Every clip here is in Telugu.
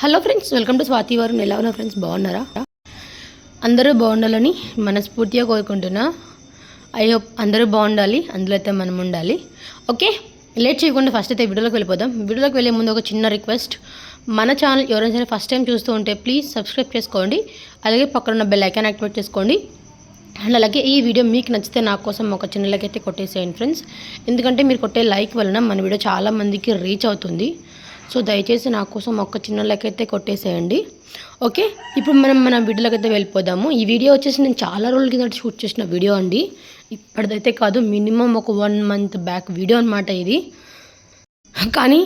Hello friends welcome to Swathi వారు ఎలా ఉన్నారు ఫ్రెండ్స్? బాగున్నారా? అందరూ బాగుండాలని మనస్ఫూర్తిగా కోరుకుంటున్నా. ఐ హోప్ అందరూ బాగుండాలి అందులో అయితే మనం ఉండాలి. ఓకే లేట్ చేయకుండా ఫస్ట్ అయితే వీడియోలోకి వెళ్ళిపోదాం. వీడియోలోకి వెళ్ళే ముందు ఒక చిన్న రిక్వెస్ట్ మన ఛానల్ ఎవరైనా సరే ఫస్ట్ టైం చూస్తూ ఉంటే ప్లీజ్ సబ్స్క్రైబ్ చేసుకోండి. అలాగే పక్కన ఉన్న బెల్ ఐకాన్ యాక్టివేట్ చేసుకోండి. అండ్ అలాగే ఈ వీడియో మీకు నచ్చితే నా కోసం ఒక చిన్న లైక్ అయితే కొట్టేసేయండి ఫ్రెండ్స్. ఎందుకంటే మీరు కొట్టే లైక్ వలన మన వీడియో చాలామందికి రీచ్ అవుతుంది. సో దయచేసి నా కోసం ఒక్క చిన్న లైక్ అయితే కొట్టేసేయండి. ఓకే? ఇప్పుడు మనం మన వీడియోలోకి వెళ్ళిపోదాము. ఈ వీడియో వచ్చేసి నేను చాలా రోజుల కింద షూట్ చేసిన వీడియో అండి. ఇప్పటిదైతే కాదు మినిమం ఒక వన్ మంత్ బ్యాక్ వీడియో అనమాట ఇది. కానీ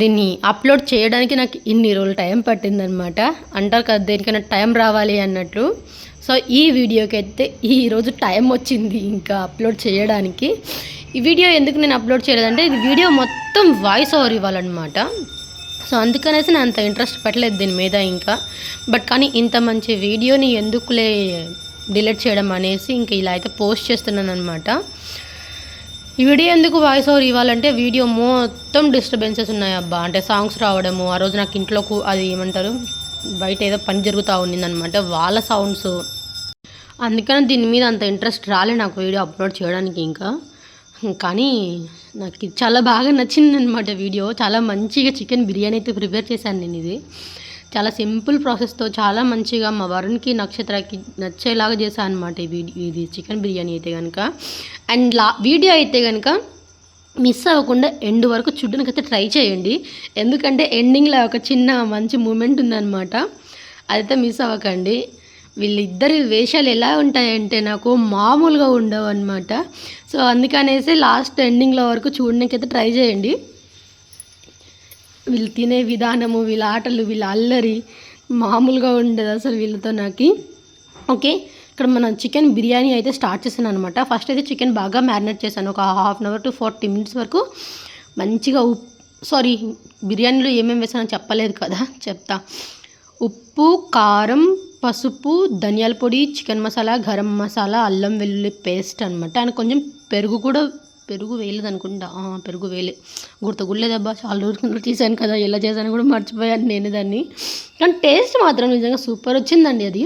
దీన్ని అప్లోడ్ చేయడానికి నాకు ఇన్ని రోజులు టైం పట్టిందనమాట అంటారు కదా దేనికైనా టైం రావాలి అన్నట్లు సో ఈ వీడియోకి అయితే ఈరోజు టైం వచ్చింది ఇంకా అప్లోడ్ చేయడానికి. ఈ వీడియో ఎందుకు నేను అప్లోడ్ చేయలేదంటే ఇది వీడియో మొత్తం వాయిస్ ఓవర్ ఇవ్వాలన్నమాట. సో అందుకనేసి నేను అంత ఇంట్రెస్ట్ పెట్టలేదు దీని మీద ఇంకా. బట్ కానీ ఇంత మంచి వీడియోని ఎందుకులే డిలీట్ చేయడం అనేసి ఇంకా ఇలా అయితే పోస్ట్ చేస్తున్నాను అనమాట ఈ వీడియో ఎందుకు వాయిస్ ఓవర్ ఇవ్వాలంటే వీడియో మొత్తం డిస్టర్బెన్సెస్ ఉన్నాయి అబ్బా. అంటే సాంగ్స్ రావడము ఆ రోజు నాకు ఇంట్లో అది ఏమంటారు బయట ఏదో పని జరుగుతూ ఉండిందనమాట వాళ్ళ సౌండ్స్ అందుకని దీని మీద అంత ఇంట్రెస్ట్ రాలే నాకు వీడియో అప్లోడ్ చేయడానికి ఇంకా. కానీ నాకు చాలా బాగా నచ్చింది అనమాట వీడియో. చాలా మంచిగా చికెన్ బిర్యానీ అయితే ప్రిపేర్ చేశాను నేను ఇది. చాలా సింపుల్ ప్రాసెస్తో చాలా మంచిగా మా వరుణ్కి నక్షత్రకి నచ్చేలాగా చేశాను అనమాట ఇది చికెన్ బిర్యానీ అయితే కనుక అండ్ లా వీడియో అయితే కనుక మిస్ అవ్వకుండా ఎండ్ వరకు చూడడానికైతే ట్రై చేయండి. ఎందుకంటే ఎండింగ్లో ఒక చిన్న మంచి మూమెంట్ ఉందన్నమాట. అదైతే మిస్ అవ్వకండి. వీళ్ళిద్దరి వేషాలు ఎలా ఉంటాయంటే నాకు మామూలుగా ఉండవు అనమాట సో అందుకనేసి లాస్ట్ ఎండింగ్లో వరకు చూడడానికైతే ట్రై చేయండి. వీళ్ళు తినే విధానము వీళ్ళ ఆటలు వీళ్ళ అల్లరి మామూలుగా ఉండదు అసలు వీళ్ళతో నాకు. ఓకే ఇక్కడ మనం చికెన్ బిర్యానీ అయితే స్టార్ట్ చేశాను అనమాట ఫస్ట్ అయితే చికెన్ బాగా మ్యారినేట్ చేశాను. ఒక half an hour to forty minutes వరకు మంచిగా ఉప్ సారీ బిర్యానీలో ఏమేమి వేసానో చెప్పలేదు కదా చెప్తా. ఉప్పు కారం పసుపు ధనియాల పొడి చికెన్ మసాలా గరం మసాలా అల్లం వెల్లుల్లి పేస్ట్ అనమాట అండ్ కొంచెం పెరుగు కూడా పెరుగు వేయలేదు అనుకుంటా. పెరుగు వేయలే. గుర్తుగులేదబ్బా చాలా రోజులు తీసాను కదా. ఎలా చేశాను కూడా మర్చిపోయాను నేను దాన్ని. కానీ టేస్ట్ మాత్రం నిజంగా సూపర్ వచ్చిందండి అది.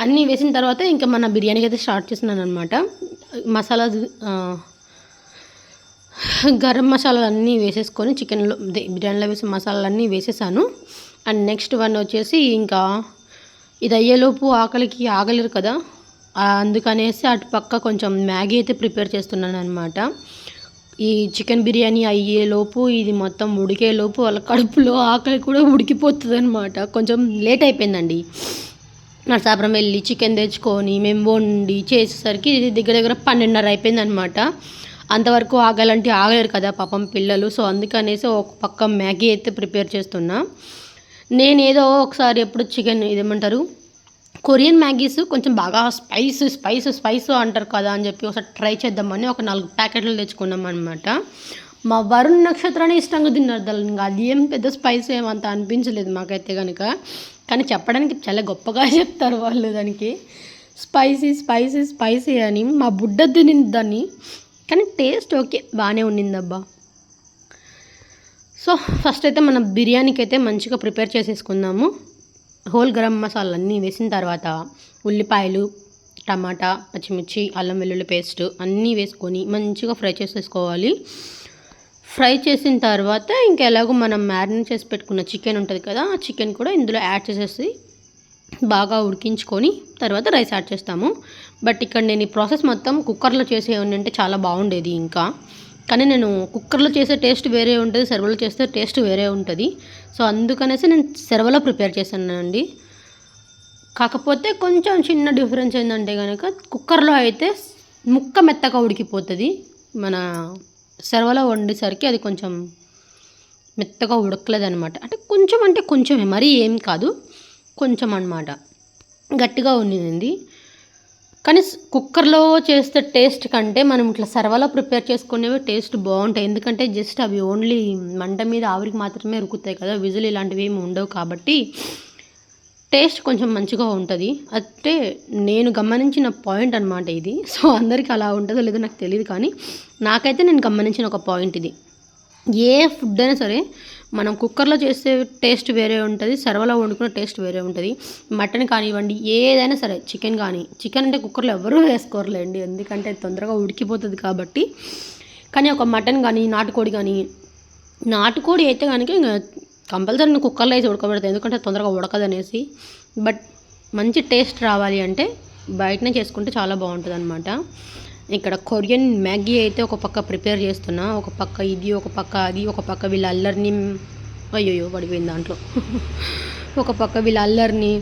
అన్నీ వేసిన తర్వాత ఇంకా మన బిర్యానీకి అయితే స్టార్ట్ చేస్తున్నాను అనమాట మసాలా గరం మసాలాలు అన్నీ వేసేసుకొని చికెన్లో బిర్యానీలో వేసిన మసాలాలన్నీ వేసేసాను. అండ్ నెక్స్ట్ వన్ వచ్చేసి ఇంకా ఇది అయ్యేలోపు ఆకలికి ఆగలేరు కదా? అందుకనేసి అటు పక్క కొంచెం మ్యాగీ అయితే ప్రిపేర్ చేస్తున్నాను అనమాట ఈ చికెన్ బిర్యానీ అయ్యేలోపు ఇది మొత్తం ఉడికేలోపు వాళ్ళ కడుపులో ఆకలి కూడా ఉడికిపోతుంది అనమాట కొంచెం లేట్ అయిపోయిందండి. నరసాపురం వెళ్ళి చికెన్ తెచ్చుకొని మేము వండి చేసేసరికి ఇది దగ్గర దగ్గర పన్నెండున్నర అయిపోయింది అనమాట అంతవరకు ఆగాలంటే ఆగలేరు కదా పాపం పిల్లలు. సో అందుకనేసి ఒక పక్క మ్యాగీ అయితే ప్రిపేర్ చేస్తున్నా. నేను ఏదో ఒకసారి ఎప్పుడు చికెన్ ఇదేమంటారు? కొరియన్ మ్యాగీస్ కొంచెం బాగా స్పైస్ స్పైస్ స్పైస్ అంటారు కదా అని చెప్పి ఒకసారి ట్రై చేద్దామని ఒక నాలుగు ప్యాకెట్లు తెచ్చుకున్నాం అనమాట మా వరుణ్ నక్షత్రాన్ని ఇష్టంగా తిన్నారు దాని ఇంకా అది ఏం పెద్ద స్పైస్ ఏమంత అనిపించలేదు మాకైతే కనుక కానీ చెప్పడానికి చాలా గొప్పగా చెప్తారు వాళ్ళు దానికి. స్పైసీ స్పైసీ స్పైసీ అని మా బుడ్డ తినింది దాన్ని. కానీ టేస్ట్ ఓకే బాగానే ఉండిందబ్బా సో ఫస్ట్ అయితే మనం బిర్యానీకి అయితే మంచిగా ప్రిపేర్ చేసేసుకుందాము. హోల్ గరం మసాలా అన్నీ వేసిన తర్వాత ఉల్లిపాయలు టమాటా పచ్చిమిర్చి అల్లం వెల్లుల్లి పేస్ట్ అన్నీ వేసుకొని మంచిగా ఫ్రై చేసేసుకోవాలి. ఫ్రై చేసిన తర్వాత ఇంకా ఎలాగో మనం మ్యారినేట్ చేసి పెట్టుకున్న చికెన్ ఉంటుంది కదా ఆ చికెన్ కూడా ఇందులో యాడ్ చేసేసి బాగా ఉడికించుకొని తర్వాత రైస్ యాడ్ చేస్తాము. బట్ ఇక్కడ నేను ఈ ప్రాసెస్ మొత్తం కుక్కర్లో చేసే అంటే చాలా బాగుండేది ఇంకా. కానీ నేను కుక్కర్లో చేసే టేస్ట్ వేరే ఉంటుంది సెర్వలో చేస్తే టేస్ట్ వేరే ఉంటుంది. సో అందుకనేసి నేను సెర్వలో ప్రిపేర్ చేశానండి. కాకపోతే కొంచెం చిన్న డిఫరెన్స్ ఏంటంటే కనుక కుక్కర్లో అయితే ముక్క మెత్తగా ఉడికిపోతుంది. మన సెర్వలో వండేసరికి అది కొంచెం మెత్తగా ఉడకలేదు అనమాట అంటే కొంచెం అంటే కొంచెమే మరీ ఏం కాదు. కొంచెం అన్నమాట. గట్టిగా ఉండింది. కానీ కుక్కర్లో చేస్తే టేస్ట్ కంటే మనం ఇట్లా సర్వలో ప్రిపేర్ చేసుకునేవి టేస్ట్ బాగుంటాయి. ఎందుకంటే జస్ట్ అవి ఓన్లీ మంట మీద ఆవిరికి మాత్రమే ఉరుకుతాయి కదా. విజులు ఇలాంటివి ఏమి ఉండవు కాబట్టి టేస్ట్ కొంచెం మంచిగా ఉంటుంది. అంటే నేను గమనించిన పాయింట్ అనమాట ఇది. సో అందరికీ అలా ఉంటుందో లేదో నాకు తెలియదు కానీ నాకైతే నేను గమనించిన ఒక పాయింట్ ఇది. ఏ ఫుడ్ అయినా సరే మనం కుక్కర్లో చేసే టేస్ట్ వేరే ఉంటుంది సర్వలో వండుకునే టేస్ట్ వేరే ఉంటుంది. మటన్ కానివ్వండి ఏదైనా సరే చికెన్ కానీ చికెన్ అంటే కుక్కర్లో ఎవరూ వేసుకోరులేండి. ఎందుకంటే తొందరగా ఉడికిపోతుంది కాబట్టి. కానీ ఒక మటన్ కానీ నాటుకోడి కానీ నాటుకోడి అయితే కనుక ఇంకా కంపల్సరీ నేను కుక్కర్లో వేసి ఉడకబెడతాను ఎందుకంటే తొందరగా ఉడకదనేసి. బట్ మంచి టేస్ట్ రావాలి అంటే బయటనే చేసుకుంటే చాలా బాగుంటుంది అనమాట ఇక్కడ కొరియన్ మ్యాగీ అయితే ఒక పక్క ప్రిపేర్ చేస్తున్నా. ఒక పక్క ఇది ఒక పక్క అది ఒక పక్క వీళ్ళ అల్లరిని అయ్యోయ్యో పడిపోయింది దాంట్లో. ఒక పక్క వీళ్ళ అల్లరిని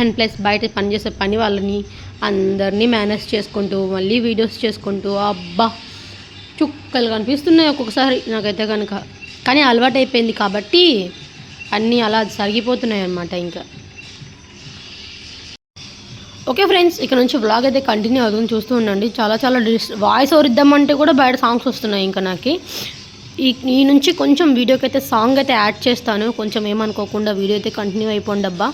అండ్ ప్లస్ బయట పనిచేసే పని వాళ్ళని అందరినీ మేనేజ్ చేసుకుంటూ మళ్ళీ వీడియోస్ చేసుకుంటూ అబ్బా! చుక్కలు కనిపిస్తున్నాయి ఒక్కొక్కసారి నాకైతే కనుక కానీ అలవాటు అయిపోయింది కాబట్టి అన్నీ అలా సరిగిపోతున్నాయి అన్నమాట ఇంకా. ఓకే ఫ్రెండ్స్ ఇక్కడ నుంచి వ్లాగ్ అయితే కంటిన్యూ అవుతుంది. చూస్తూ ఉండండి. చాలా చాలా డిస్ వాయిస్ ఓవర్ ఇద్దామంటే కూడా బయట సాంగ్స్ వస్తున్నాయి ఇంకా నాకు. ఈ ఈ నుంచి కొంచెం వీడియోకి అయితే సాంగ్ అయితే యాడ్ చేస్తాను. కొంచెం ఏమనుకోకుండా వీడియో అయితే కంటిన్యూ అయిపోండి అబ్బా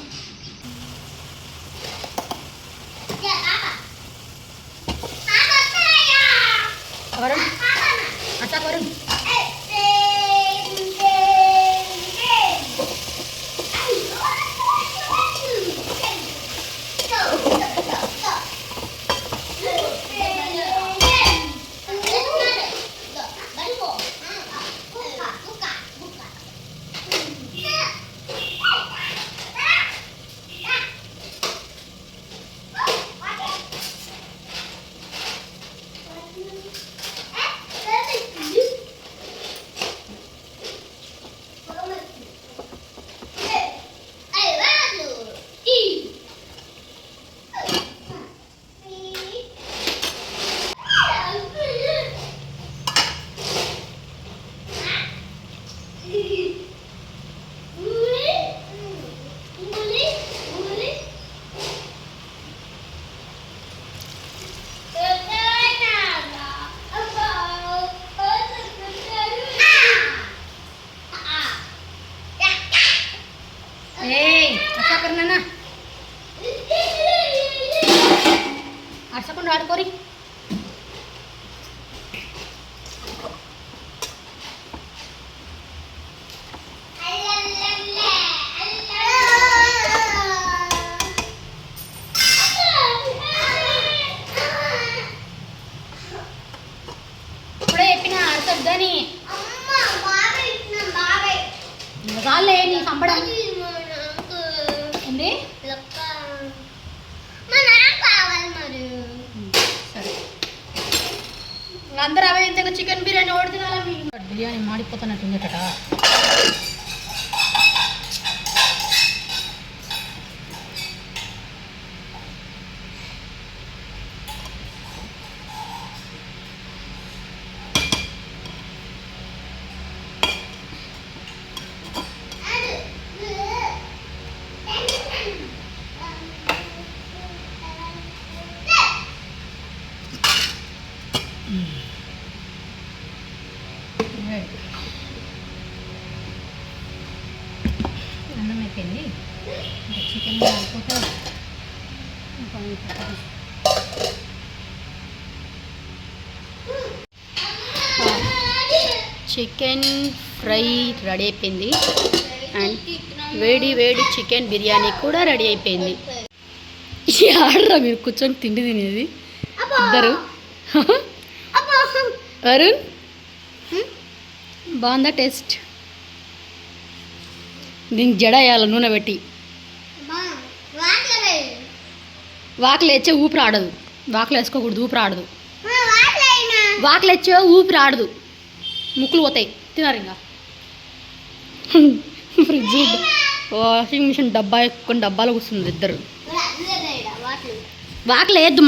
स्टार्ट करी। అందరూ అవే ఇంతకు చికెన్ బిర్యానీ ఓడుతున్నా బిర్యానీ మాడిపోతున్నట్టు ఉందట అయిపోయింది. ఇంకా చికెన్ చికెన్ ఫ్రై రెడీ అయిపోయింది. అండ్ వేడి వేడి చికెన్ బిర్యానీ కూడా రెడీ అయిపోయింది. ఆడరా మీరు కూర్చొని తిండి తినేది? ఇద్దరు? అరుణ్? బాగుందా టేస్ట్? దీనికి జడ వేయాలి నూనె పెట్టి. వాకలు వేచ్చే ఊపిరి ఆడదు. వాకలు వేసుకోకూడదు ఊపిరి ఆడదు. వాకలు వేచ్చే ఊపిరి ఆడదు. ముక్కులు పోతాయి. తినారు ఇంకా. ఫ్రిడ్జ్ వాషింగ్ మిషన్ డబ్బా ఎక్కువ డబ్బాలో కూర్చుంది ఇద్దరు. వాకలు? వేయద్దు